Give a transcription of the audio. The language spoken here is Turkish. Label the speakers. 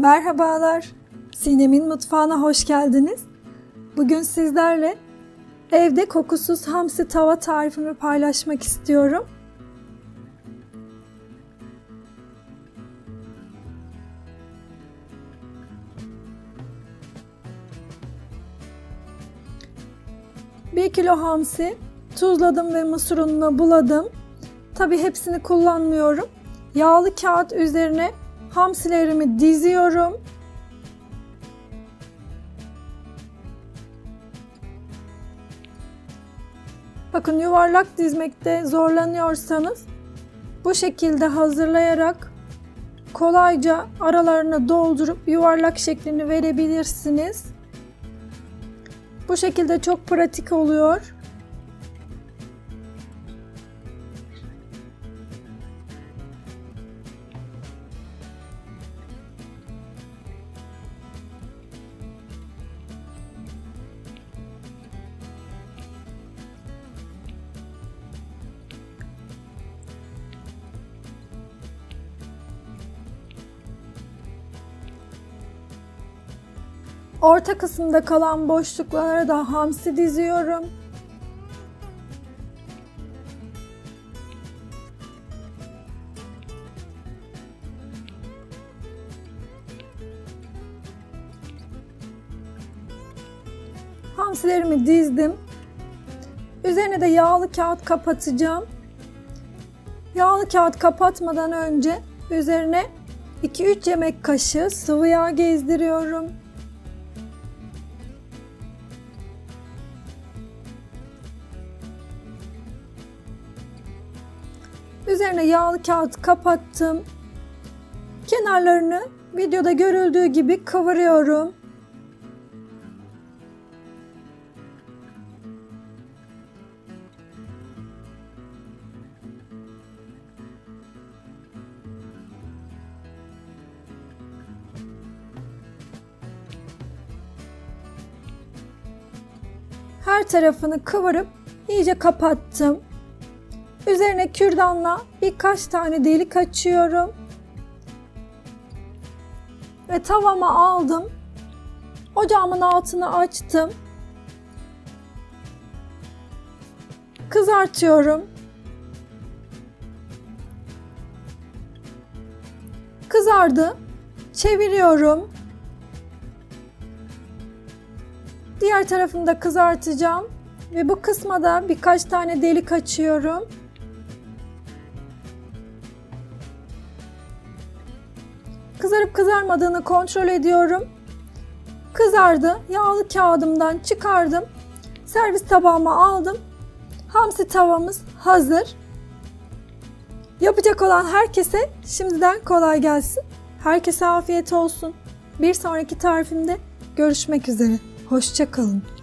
Speaker 1: Merhabalar. Sinem'in mutfağına hoş geldiniz. Bugün sizlerle evde kokusuz hamsi tava tarifimi paylaşmak istiyorum. Bir kilo hamsi tuzladım ve mısır ununa buladım. Tabi hepsini kullanmıyorum. Yağlı kağıt üzerine hamsilerimi diziyorum. Bakın yuvarlak dizmekte zorlanıyorsanız bu şekilde hazırlayarak kolayca aralarını doldurup yuvarlak şeklini verebilirsiniz. Bu şekilde çok pratik oluyor. Orta kısımda kalan boşluklara da hamsi diziyorum. Hamsilerimi dizdim. Üzerine de yağlı kağıt kapatacağım. Yağlı kağıt kapatmadan önce üzerine 2-3 yemek kaşığı sıvı yağ gezdiriyorum. Üzerine yağlı kağıt kapattım. Kenarlarını videoda görüldüğü gibi kıvırıyorum. Her tarafını kıvırıp iyice kapattım. Üzerine kürdanla birkaç tane delik açıyorum. Ve tavama aldım. Ocağımın altını açtım. Kızartıyorum. Kızardı. Çeviriyorum. Diğer tarafını da kızartacağım. Ve bu kısma da birkaç tane delik açıyorum. Kızarıp kızarmadığını kontrol ediyorum. Kızardı. Yağlı kağıdımdan çıkardım. Servis tabağıma aldım. Hamsi tavamız hazır. Yapacak olan herkese şimdiden kolay gelsin. Herkese afiyet olsun. Bir sonraki tarifimde görüşmek üzere. Hoşçakalın.